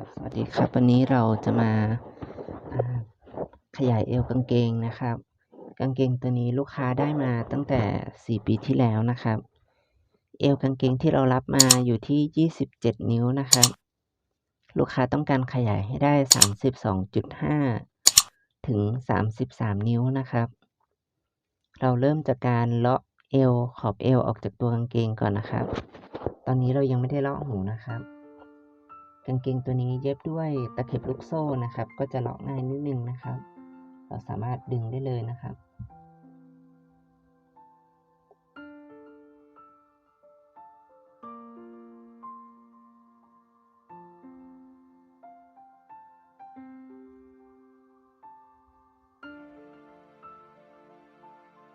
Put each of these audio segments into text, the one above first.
ครับสวัสดีครับ วันนี้เราจะมาอ่าขยายเอวกางเกงนะครับ กางเกงตัวนี้ลูกค้าได้มาตั้งแต่ 4 ปีที่แล้วนะครับ เอวกางเกงที่เรารับมาอยู่ที่ 27 นิ้วนะครับ ลูกค้าต้องการขยายให้ได้ 32.5 ถึง 33 นิ้วนะครับ เราเริ่มจากการเลาะเอวขอบเอวออกจากตัวกางเกงก่อนนะครับ ตอนนี้เรายังไม่ได้เลาะหูนะครับ กางเกงตัวนี้เย็บด้วยตะเข็บลูกโซ่นะครับ ก็จะเลาะง่ายนิดนึงนะครับ เราสามารถดึงได้เลยนะครับ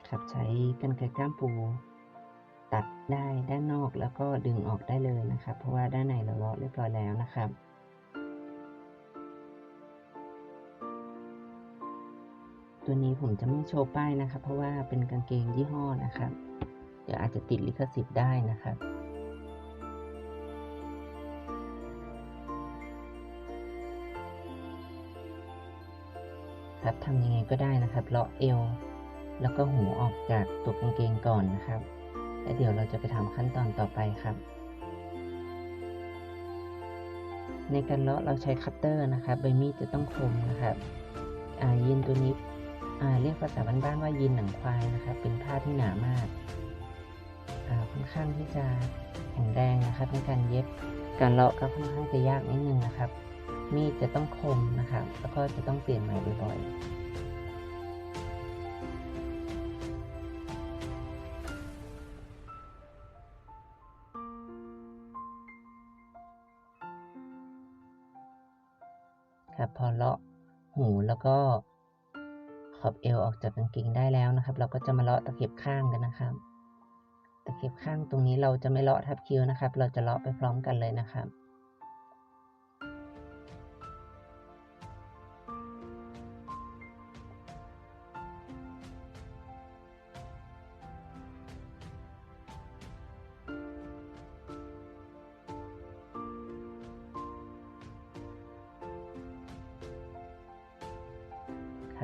ครับใช้กรรไกรก้ามปู ตัดได้ด้านนอกแล้วก็ดึงออกได้เลยนะครับ เพราะว่าด้านในเราเลาะเรียบร้อยแล้วนะครับ ตัวนี้ผมจะไม่โชว์ป้ายนะครับ เพราะว่าเป็นกางเกงยี่ห้อนะครับ เดี๋ยวอาจจะติดลิขสิทธิ์ได้นะครับครับทำยังไงก็ได้นะครับเลาะเอว แล้วก็หูออกจากตัวกางเกงก่อนนะครับ แล้วเดี๋ยวเราจะไปทำขั้นตอนต่อไปครับ ในการเลาะเราใช้คัตเตอร์นะครับ ใบมีดจะต้องคมนะครับยีนตัวนี้เรียกภาษาบ้านๆว่ายีนหนังควายนะครับ เป็นผ้าที่หนามากาค่อนข้างที่จะแข็งแรงนะครับในการเย็บ การเลาะก็ค่อนข้างจะยากนิดนึงนะครับ มีดจะต้องคมนะครับ แล้วก็จะต้องเปลี่ยนใหม่บ่อยๆ อเลาะหูแล้วก็ขอบเอวออกจากกางเกงได้แล้วนะครับ เราก็จะมาเลาะตะเข็บข้างกันนะครับ ตะเข็บข้างตรงนี้เราจะไม่เลาะทับคิ้วนะครับ เราจะเลาะไปพร้อมกันเลยนะครับ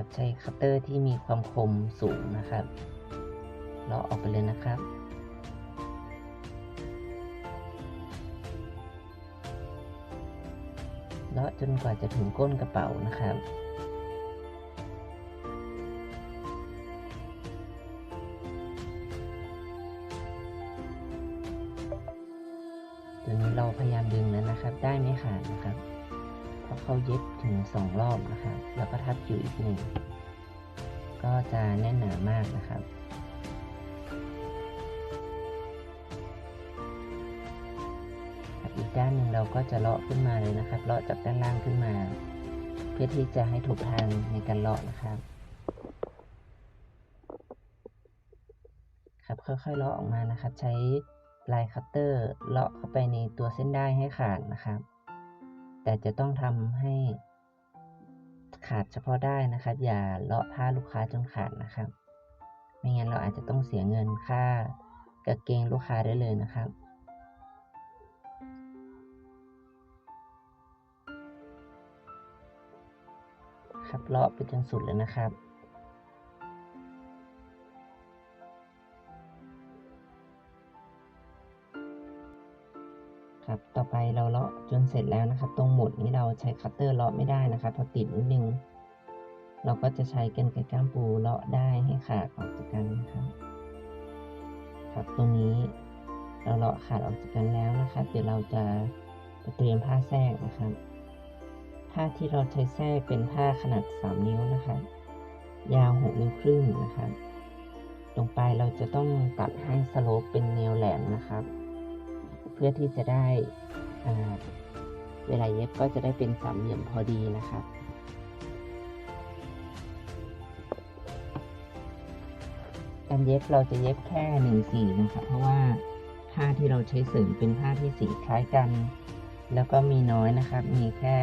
ครับ ใช้คัตเตอร์ที่มีความคมสูงนะครับเลาะออกไปเลยนะครับเลาะจนกว่าจะถึงก้นกระเป๋านะครับ สองรอบนะครับ แล้วก็ทับอยู่อีกหนึ่ง ก็จะแน่นหนามากนะครับอีกด้านหนึ่งเราก็จะเลาะขึ้นมาเลยนะครับ เลาะจากด้านล่างขึ้นมา เพื่อที่จะให้ถูกทางในการเลาะนะครับ ครับค่อยๆเลาะออกมานะครับ ใช้ปลายคัตเตอร์เลาะเข้าไปในตัวเส้นได้ให้ขาดนะครับ แต่จะต้องทำให้ ขาดเฉพาะได้นะครับ อย่าเลาะผ้าลูกค้าจนขาดนะครับ ไม่งั้นเราอาจจะต้องเสียเงินค่ากระเกงลูกค้าได้เลยนะครับครับเลาะไปจนสุดเลยนะครับ ครับ ต่อไปเราเลาะจนเสร็จแล้วนะครับ ตรงหมุดนี้เราใช้คัตเตอร์เลาะไม่ได้นะครับเพราะติดนิดนึง เราก็จะใช้กรรไกรก้ามปูเลาะได้ให้ขาดออกจากกันนะครับ ครับตรงนี้เราเลาะขาดออกจากกันแล้วนะครับ เดี๋ยวเราจะไปเตรียมผ้าแทรกนะครับผ้าที่เราใช้แทรกเป็นผ้าขนาด 3 นิ้วนะครับ ยาว 6 นิ้วครึ่งนะครับ ตรงปลายเราจะต้องตัดให้สโลปเป็นแนวแหลมนะครับ พื่อที่จะได้เวลาเย็บก็จะได้เป็นสามเหลี่ยมพอดีนะครับการเย็บเราจะเย็บแค่หนึ่งสีนะครับเพราะว่าผ้าที่เราใช้เสริมเป็นผ้าที่สีคล้ายกัน แล้วก็มีน้อยนะครับ มีแค่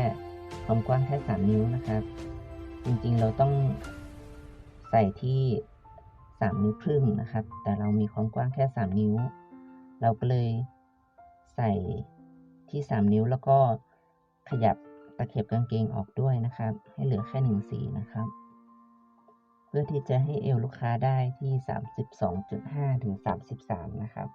ความกว้างแค่สามนิ้วนะครับ จริงๆเราต้องใส่ที่สามนิ้วครึ่งนะครับ แต่เรามีความกว้างแค่สามนิ้ว เราก็เลย ใส่ที่สามนิ้วแล้วก็ขยับตะเข็บกางเกงออกด้วยนะครับ ให้เหลือแค่หนึ่งสีนะครับ เพื่อที่จะให้เอวลูกค้าได้ที่ 32.5 ถึง 33 นะครับ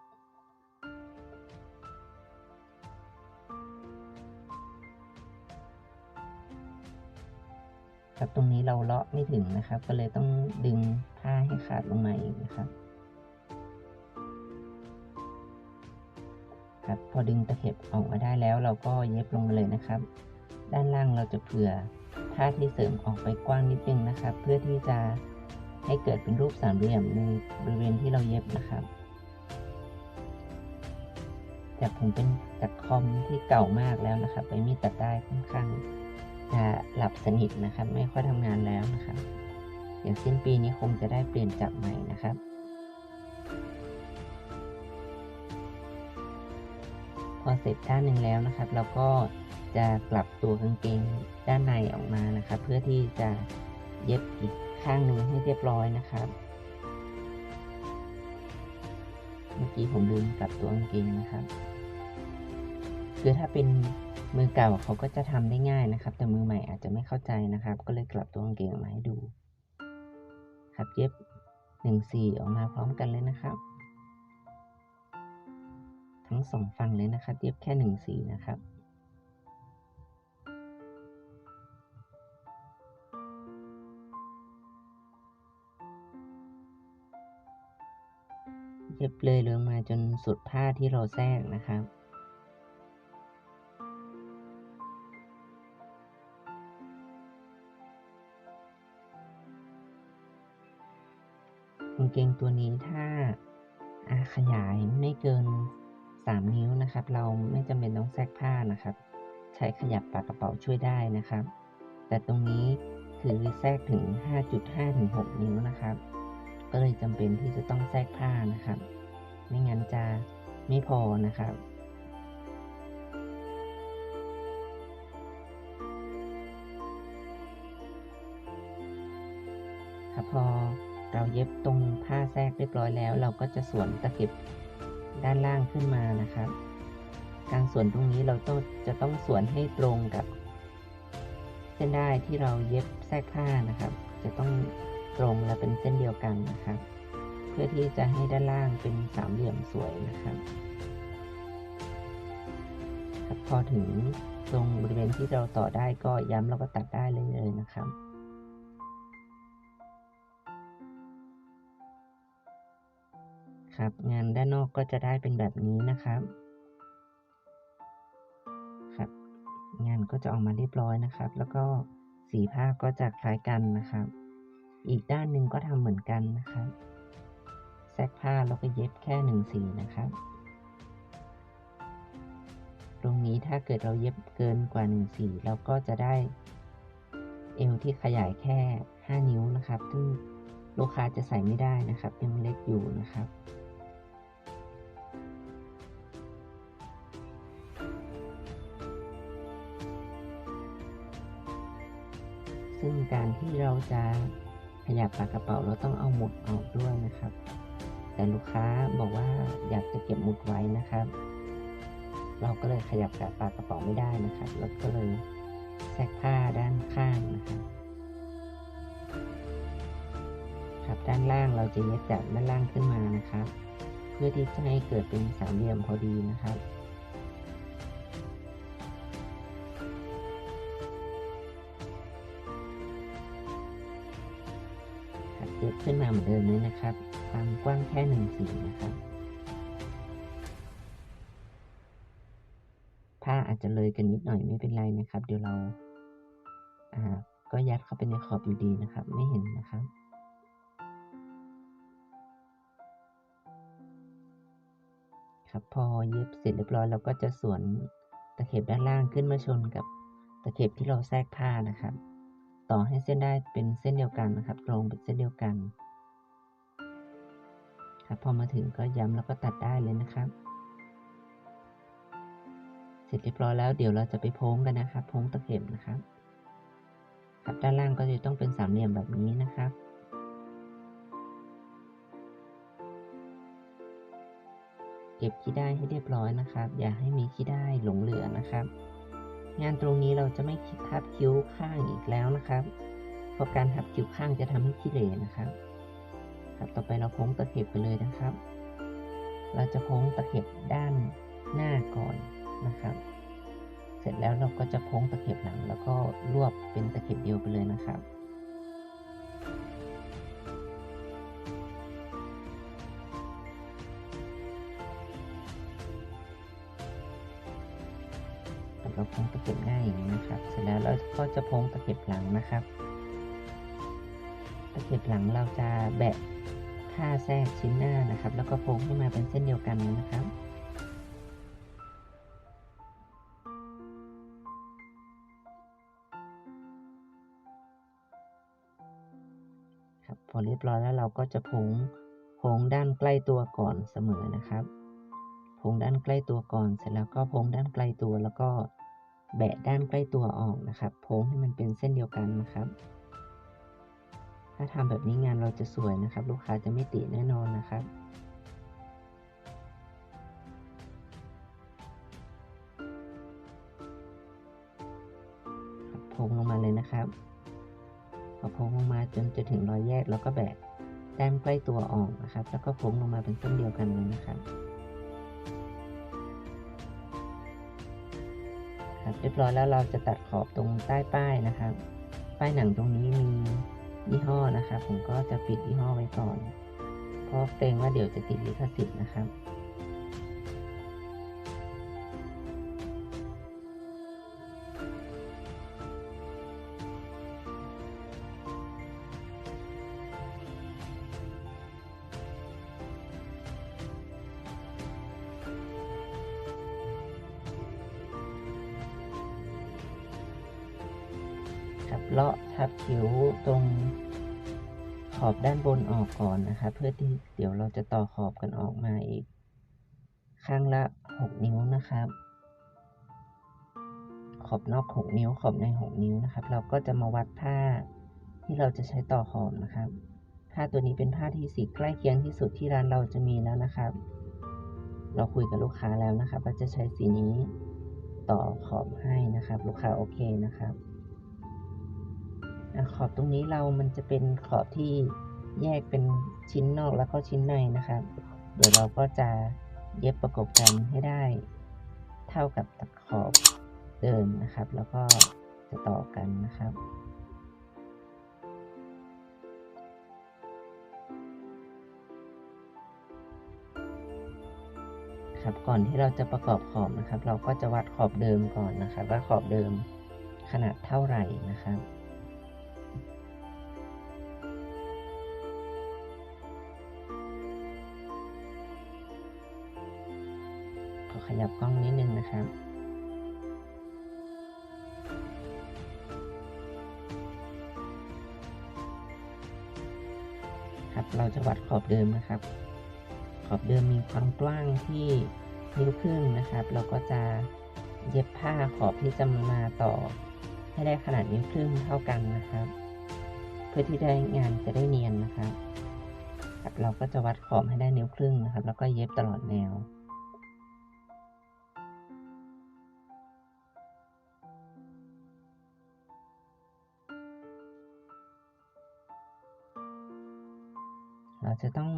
ครับตรงนี้เราเลาะไม่ถึงนะครับ ก็เลยต้องดึงผ้าให้ขาดลงมาอีกนะครับ ครับพอดึงตะเข็บออกมาได้แล้ว เราก็เย็บลงมาเลยนะครับ ด้านล่างเราจะเผื่อผ้าที่เสริมออกไปกว้างนิดนึงนะครับ เพื่อที่จะให้เกิดเป็นรูปสามเหลี่ยมในบริเวณที่เราเย็บนะครับแต่ผมเป็นจากคอมที่เก่ามากแล้วนะครับไปมีดตัดได้ค่อนข้างจะหลับสนิทนะครับ ไม่ค่อยทำงานแล้วนะครับ เดี๋ยวสิ้นปีนี้คงจะได้เปลี่ยนจับใหม่นะครับ พอเสร็จด้านหนึ่งแล้วนะครับ เราก็จะกลับตัวกางเกงด้านในออกมานะครับ เพื่อที่จะเย็บอีกข้างหนึ่งให้เรียบร้อยนะครับ เมื่อกี้ผมลืมกลับตัวกางเกงนะครับ คือถ้าเป็นมือเก่าเขาก็จะทำได้ง่ายนะครับ แต่มือใหม่อาจจะไม่เข้าใจนะครับ ก็เลยกลับตัวกางเกงออกมาให้ดู ครับเย็บหนึ่งสี่ออกมาพร้อมกันเลยนะครับ ทั้งสองฝั่งเลยนะครับ เย็บแค่หนึ่งสีนะครับเย็บเลยลงมาจนสุดผ้าที่เราแทรกนะครับกางเกงตัวนี้ถ้าอ่าขยายไม่เกิน 3 นิ้วนะครับ เราไม่จำเป็นต้องแทรกผ้านะครับ ใช้ขยับปากกระเป๋าช่วยได้นะครับ แต่ตรงนี้คือแทรกถึง 5.5ถึง6นิ้วนะครับ ก็เลยจำเป็นที่จะต้องแทรกผ้านะครับ ไม่งั้นจะไม่พอนะครับครับพอเราเย็บตรงผ้าแทรกเรียบร้อยแล้ว เราก็จะสวนตะเข็บ ด้านล่างขึ้นมานะครับ การสวนตรงนี้เราต้องจะต้องสวนให้ตรงกับ เส้นได้ที่เราเย็บแทรกผ้านะครับ จะต้องตรงและเป็นเส้นเดียวกันนะครับ เพื่อที่จะให้ด้านล่างเป็นสามเหลี่ยมสวยนะครับครับพอถึงตรงบริเวณที่เราต่อได้ก็ย้ำแล้วก็ตัดได้เลยเลยนะครับ ครับ งานด้านนอกก็จะได้เป็นแบบนี้นะครับครับ งานก็จะออกมาเรียบร้อยนะครับ แล้วก็สีผ้าก็จะคล้ายกันนะครับ อีกด้านหนึ่งก็ทำเหมือนกันนะครับแทรกผ้าแล้วก็เย็บแค่หนึ่งสีนะครับ ตรงนี้ถ้าเกิดเราเย็บเกินกว่าหนึ่งสีเราก็จะได้เอวที่ขยายแค่ 5 นิ้วนะครับ ซึ่งลูกค้าจะใส่ไม่ได้นะครับยังเล็กอยู่นะครับ การที่เราจะขยับปากกระเป๋าเราต้องเอาหมุดออกด้วยนะครับ แต่ลูกค้าบอกว่าอยากจะเก็บหมุดไว้นะครับ เราก็เลยขยับกับปากกระเป๋าไม่ได้นะครับแล้วก็เลยแทรกผ้าด้านข้างนะครับครับด้านล่างเราจะเย็บจากด้านล่างขึ้นมานะครับ เพื่อที่จะให้เกิดเป็นสามเหลี่ยมพอดีนะครับ ขึ้นมาเหมือนเดิมเลยนะครับ ความกว้างแค่หนึ่งสีนะครับผ้าอาจจะเลยกันนิดหน่อยไม่เป็นไรนะครับ เดี๋ยวเราอ่าก็ยัดเข้าไปในขอบอยู่ดีนะครับ ไม่เห็นนะครับครับพอเย็บเสร็จเรียบร้อยเราก็จะสวนตะเข็บด้านล่างขึ้นมาชนกับตะเข็บที่เราแทรกผ้านะครับ ต่อให้เส้นได้เป็นเส้นเดียวกันนะครับ ตรงเป็นเส้นเดียวกัน ครับพอมาถึงก็ย้ำแล้วก็ตัดได้เลยนะครับ เสร็จเรียบร้อยแล้วเดี๋ยวเราจะไปโพ้งกันนะครับ โพ้งตะเข็บนะครับ ครับด้านล่างก็จะต้องเป็นสามเหลี่ยมแบบนี้นะครับเก็บขี้ได้ให้เรียบร้อยนะครับ อย่าให้มีขี้ได้หลงเหลือนะครับ งานตรงนี้เราจะไม่ทับคิ้วข้างอีกแล้วนะครับเพราะการทับคิ้วข้างจะทำให้ขี้เหร่นะครับ ครับต่อไปเราโพ้งตะเข็บไปเลยนะครับ เราจะโพ้งตะเข็บด้านหน้าก่อนนะครับ เสร็จแล้วเราก็จะโพ้งตะเข็บหลัง แล้วก็รวบเป็นตะเข็บเดียวไปเลยนะครับ พ้งตะเข็บหน้าอย่างนี้นะครับ เสร็จแล้วเราก็จะพ้งตะเข็บหลังนะครับ ตะเข็บหลังเราจะแบะผ้าแทรกชิ้นหน้านะครับ แล้วก็พ้งขึ้นมาเป็นเส้นเดียวกันนะครับครับพอเรียบร้อยแล้วเราก็จะพ้งพ้งด้านใกล้ตัวก่อนเสมอนะครับพงด้านใกล้ตัวก่อน เสร็จแล้วก็พงด้านใกลตัวแล้วก็ แบะด้านใกล้ตัวออกนะครับ โพ้งให้มันเป็นเส้นเดียวกันนะครับ ถ้าทำแบบนี้งานเราจะสวยนะครับ ลูกค้าจะไม่ติแน่นอนนะครับโพ้งลงมาเลยนะครับพอโพ้งลงมาจนจะถึงรอยแยกแล้วก็แบกด้านใกล้ตัวออกนะครับ แล้วก็โพ้งลงมาเป็นเส้นเดียวกันเลยนะครับ ครับเรียบร้อยแล้วเราจะตัดขอบตรงใต้ป้ายนะครับ ป้ายหนังตรงนี้มียี่ห้อนะครับ ผมก็จะปิดยี่ห้อไว้ก่อน เพราะเกรงว่าเดี๋ยวจะติดลิขสิทธิ์นะครับ ก่อนนะครับเพื่อที่เดี๋ยวเราจะต่อขอบกันออกมาอีก ข้างละ 6 นิ้วนะครับ ขอบนอก 6 นิ้วขอบใน 6 นิ้วนะครับ เราก็จะมาวัดผ้าที่เราจะใช้ต่อขอบนะครับผ้าตัวนี้เป็นผ้าที่สีใกล้เคียงที่สุดที่ร้านเราจะมีแล้วนะครับ เราคุยกับลูกค้าแล้วนะครับว่าจะใช้สีนี้ต่อขอบให้นะครับ ลูกค้าโอเคนะครับขอบตรงนี้เรามันจะเป็นขอบที่ แยกเป็นชิ้นนอกแล้วก็ชิ้นในนะครับ เดี๋ยวเราก็จะเย็บประกบกันให้ได้เท่ากับตะขอบเดิมนะครับ แล้วก็จะต่อกันนะครับครับก่อนที่เราจะประกอบขอบนะครับ เราก็จะวัดขอบเดิมก่อนนะครับ ว่าขอบเดิมขนาดเท่าไหร่นะครับ ยับกล้องนิดนึงนะครับ ครับเราจะวัดขอบเดิมนะครับ ขอบเดิมมีความกว้างที่นิ้วครึ่งนะครับ เราก็จะเย็บผ้าขอบที่จะมาต่อให้ได้ขนาดนิ้วครึ่งเท่ากันนะครับ เพื่อที่ได้งานจะได้เนียนนะครับครับเราก็จะวัดขอบให้ได้นิ้วครึ่งนะครับ แล้วก็เย็บตลอดแนว จะต้อง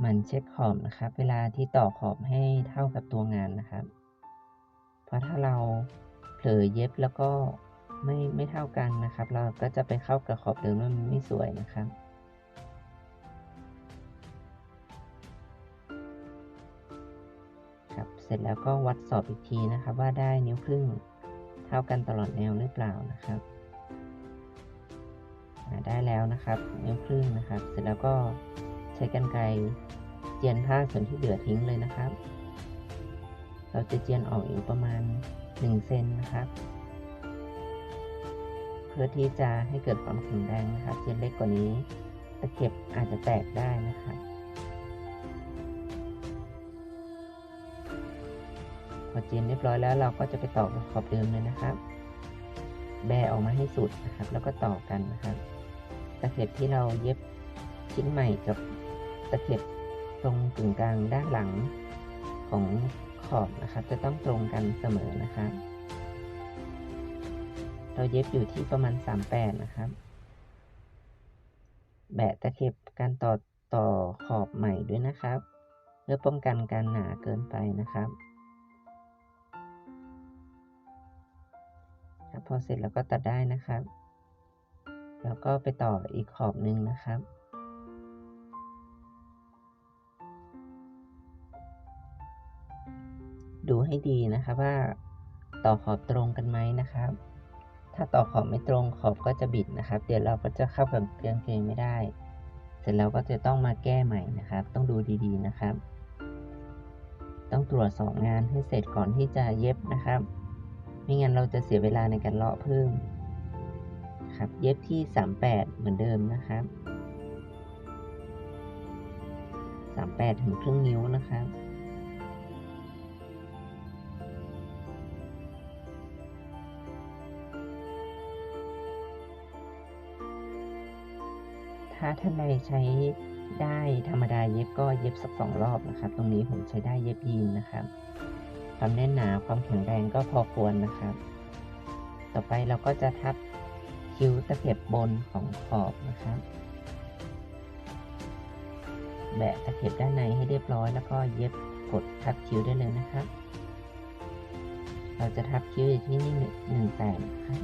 หมั่นเช็คขอบนะครับ เวลาที่ต่อขอบให้เท่ากับตัวงานนะครับ เพราะถ้าเราเผลอเย็บแล้วก็ไม่ไม่เท่ากันนะครับ เราก็จะไปเข้ากับขอบเดิมแล้วมันไม่สวยนะครับครับเสร็จแล้วก็วัดสอบอีกทีนะครับ ว่าได้นิ้วครึ่งเท่ากันตลอดแนวหรือเปล่านะครับได้แล้วนะครับ นิ้วครึ่งนะครับ เสร็จแล้วก็ ใช้กรรไกรเจียนผ้าส่วนที่เหลือทิ้งเลยนะครับ เราจะเจียนออกอยู่ประมาณ1เซนนะครับ เพื่อที่จะให้เกิดความแข็งแรงนะครับ เจียนเล็กกว่านี้ตะเข็บอาจจะแตกได้นะครับพอเจียนเรียบร้อยแล้วเราก็จะไปต่อกับขอบเดิมเลยนะครับ แบออกมาให้สุดนะครับ แล้วก็ต่อกันนะครับตะเข็บที่เราเย็บชิ้นใหม่กับ ตะเข็บตรงกึ่งกลางด้านหลังของขอบนะครับ จะต้องตรงกันเสมอนะครับเราเย็บอยู่ที่ประมาณ 38 นะครับ แบะตะเข็บการต่อต่อขอบใหม่ด้วยนะครับ เพื่อป้องกันการหนาเกินไปนะครับพอเสร็จแล้วก็ตัดได้นะครับ แล้วก็ไปต่ออีกขอบหนึ่งนะครับ ให้ดีนะครับว่าต่อขอบตรงกันไหมนะครับ ถ้าต่อขอบไม่ตรงขอบก็จะบิดนะครับ เดี๋ยวเราก็จะเข้ากับกางเกงไม่ได้ เสร็จแล้วก็จะต้องมาแก้ใหม่นะครับ ต้องดูดีๆนะครับ ต้องตรวจสอบงานให้เสร็จก่อนที่จะเย็บนะครับไม่งั้นเราจะเสียเวลาในการเลาะเพิ่มครับเย็บที่ 38 เหมือนเดิมนะครับ 38 ถึงครึ่งนิ้วนะครับ ถ้าท่านใดใช้ได้ธรรมดาเย็บก็เย็บสักสองรอบนะครับ ตรงนี้ผมใช้ได้เย็บยีนนะครับ ความแน่นหนาความแข็งแรงก็พอควรนะครับ ต่อไปเราก็จะทับคิ้วตะเข็บบนของขอบนะครับ แบะตะเข็บด้านในให้เรียบร้อย แล้วก็เย็บกดทับคิ้วได้เลยนะครับ เราจะทับคิ้วอยู่ที่นี่หนึ่งแปดครับ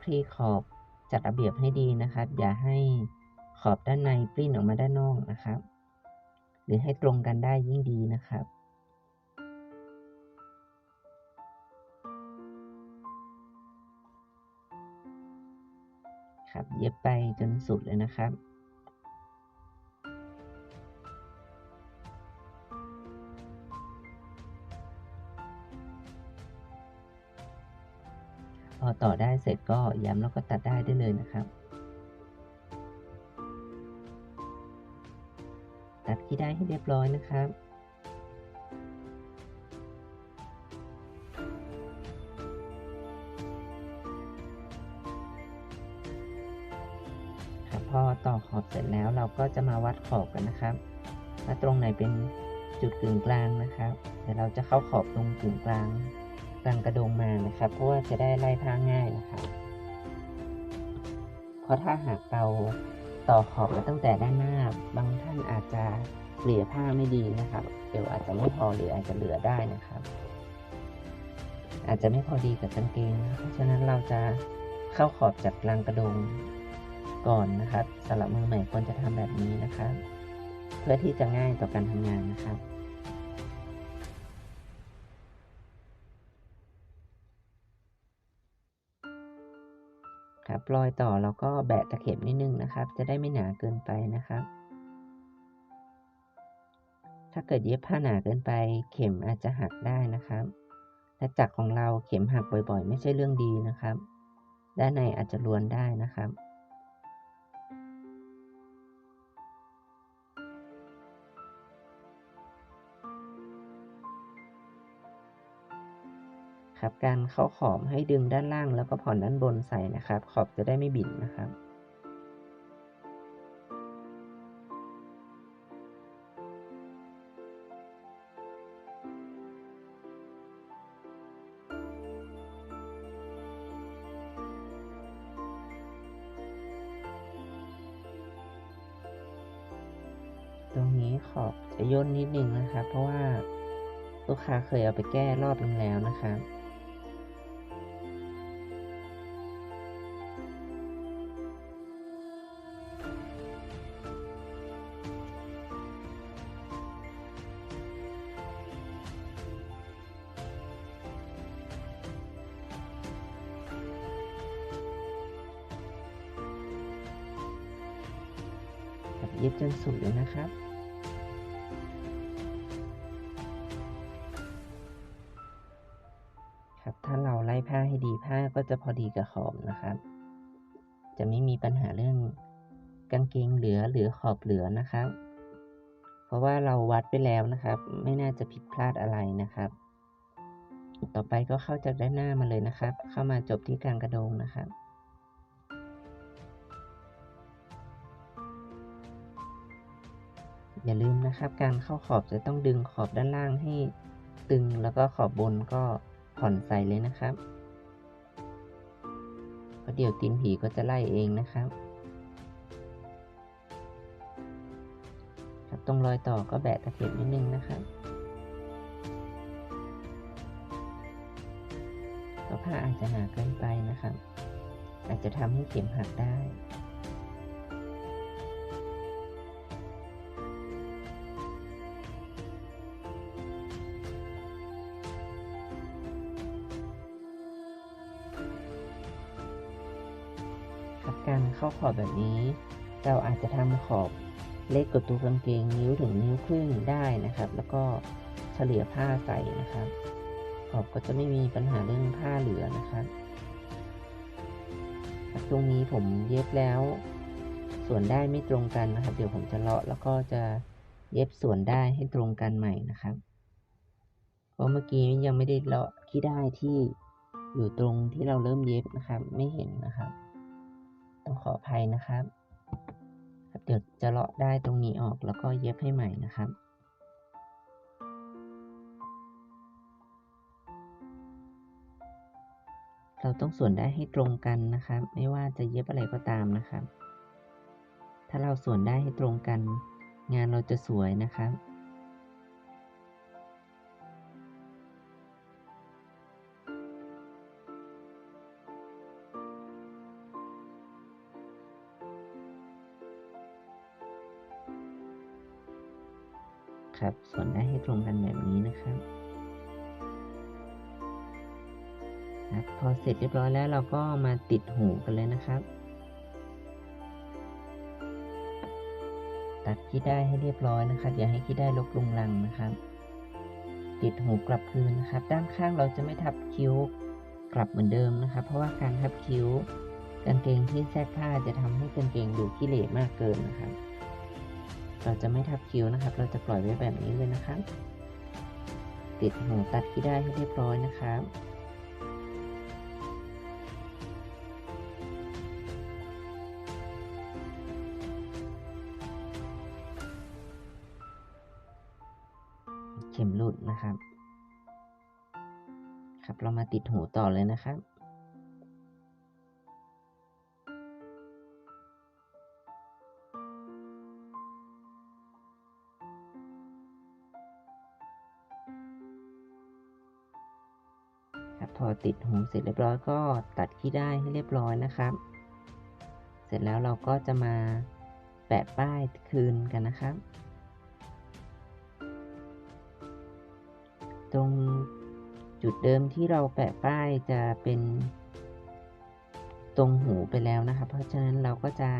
คลี่ขอบ จัดระเบียบให้ดีนะครับ อย่าให้ขอบด้านในปลิ้นออกมาด้านนอกนะครับ หรือให้ตรงกันได้ยิ่งดีนะครับครับเย็บไปจนสุดเลยนะครับ ต่อได้เสร็จก็ย้ำแล้วก็ตัดได้ได้เลยนะครับ ตัดที่ได้ให้เรียบร้อยนะครับครับพอต่อขอบเสร็จแล้วเราก็จะมาวัดขอบกันนะครับว่าตรงไหนเป็นจุดกึ่งกลางนะครับ เดี๋ยวเราจะเข้าขอบตรงกึ่งกลาง กลางกระดงมานะครับ เพราะว่าจะได้ไล่ผ้าง่ายนะครับ เพราะถ้าหากเราต่อขอบมาตั้งแต่ด้านหน้า บางท่านอาจจะเหลือผ้าไม่ดีนะครับเดี๋ยวอาจจะไม่พอหรืออาจจะเหลือได้นะครับ อาจจะไม่พอดีกับกางเกงนเพราะฉะนั้นเราจะเข้าขอบจากกลางกระดงก่อนนะครับสำหรับมือใหม่ควรจะทำแบบนี้นะครับ เพื่อที่จะง่ายต่อการทำงานนะครับ ครับรอยต่อเราก็แบะตะเข็บนิดนึงนะครับ จะได้ไม่หนาเกินไปนะครับ ถ้าเกิดเย็บผ้าหนาเกินไป เข็มอาจจะหักได้นะครับและจักรของเราเข็มหักบ่อยๆ ไม่ใช่เรื่องดีนะครับ ด้านในอาจจะรวนได้นะครับ ครับ การเข้าขอบให้ดึงด้านล่างแล้วก็ผ่อนด้านบนใส่นะครับ ขอบจะได้ไม่บิดนะครับตรงนี้ขอบจะย่นนิดนึงนะครับ เพราะว่าลูกค้าเคยเอาไปแก้รอบนึงแล้วนะครับ เย็บจนสุดเลยนะครับครับถ้าเราไล่ผ้าให้ดีผ้าก็จะพอดีกับขอบนะครับ จะไม่มีปัญหาเรื่องกางเกงเหลือหรือขอบเหลือนะครับ เพราะว่าเราวัดไปแล้วนะครับ ไม่น่าจะผิดพลาดอะไรนะครับ ต่อไปก็เข้าจากด้านหน้ามาเลยนะครับ เข้ามาจบที่กลางกระโดงนะครับ อย่าลืมนะครับ การเข้าขอบจะต้องดึงขอบด้านล่างให้ตึงแล้วก็ขอบบนก็ผ่อนใส่เลยนะครับเพราะเดี๋ยวตีนผีก็จะไล่เองนะครับ ครับตรงรอยต่อก็แบะตะเข็บนิดนึงนะครับเพราะผ้าอาจจะหนาเกินไปนะครับ อาจจะทำให้เข็มหักได้ เข้าขอบแบบนี้ เราอาจจะทำขอบเล็กกว่าตัวกางเกงนิ้วถึงนิ้วครึ่งได้นะครับ แล้วก็เฉลี่ยผ้าใส่นะครับ ขอบก็จะไม่มีปัญหาเรื่องผ้าเหลือนะครับครับตรงนี้ผมเย็บแล้ว ส่วนได้ไม่ตรงกันนะครับ เดี๋ยวผมจะเลาะแล้วก็จะเย็บส่วนได้ให้ตรงกันใหม่นะครับเพราะเมื่อกี้ยังไม่ได้เลาะที่ได้ที่อยู่ตรงที่เราเริ่มเย็บนะครับ ไม่เห็นนะครับ ต้องขออภัยนะครับ เดี๋ยวจะเลาะได้ตรงนี้ออกแล้วก็เย็บให้ใหม่นะครับเราต้องส่วนได้ให้ตรงกันนะครับ ไม่ว่าจะเย็บอะไรก็ตามนะครับ ถ้าเราส่วนได้ให้ตรงกัน งานเราจะสวยนะครับ ครับ ส่วนได้ให้ตรงกันแบบนี้นะครับครับพอเสร็จเรียบร้อยแล้วเราก็มาติดหูกันเลยนะครับ ตัดขี้ได้ให้เรียบร้อยนะครับ อย่าให้ขี้ได้ลกลุงลังนะครับ ติดหูกลับคืนนะครับ ด้านข้างเราจะไม่ทับคิ้วกลับเหมือนเดิมนะครับ เพราะว่าการทับคิ้วกางเกงที่แทรกผ้าจะทำให้กางเกงดูขี้เหร่มากเกินนะครับ เราจะไม่ทับคิ้วนะครับ เราจะปล่อยไว้แบบนี้เลยนะครับ ติดหูตัดขี้ได้ให้เรียบร้อยนะครับเข็มหลุดนะครับ ครับเรามาติดหูต่อเลยนะครับ ติดหูเสร็จเรียบร้อยก็ตัดขี้ได้ให้เรียบร้อยนะครับ เสร็จแล้วเราก็จะมาแปะป้ายคืนกันนะครับ ตรงจุดเดิมที่เราแปะป้ายจะเป็นตรงหูไปแล้วนะครับ เพราะฉะนั้นเราก็จะ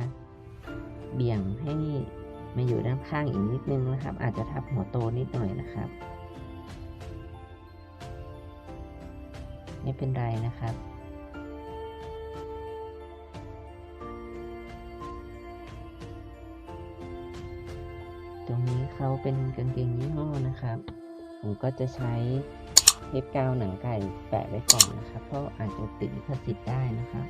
เบี่ยงให้มาอยู่ด้านข้างอีกนิดนึงนะครับ อาจจะทับหัวโตนิดหน่อยนะครับ ไม่เป็นไรนะครับ ตรงนี้เขาเป็นกางเกงยี่ห้อนะครับ ผมก็จะใช้เทปกาวหนังไก่แปะไว้ก่อนนะครับ เพราะอาจจะติดลิขสิทธิ์ได้นะครับ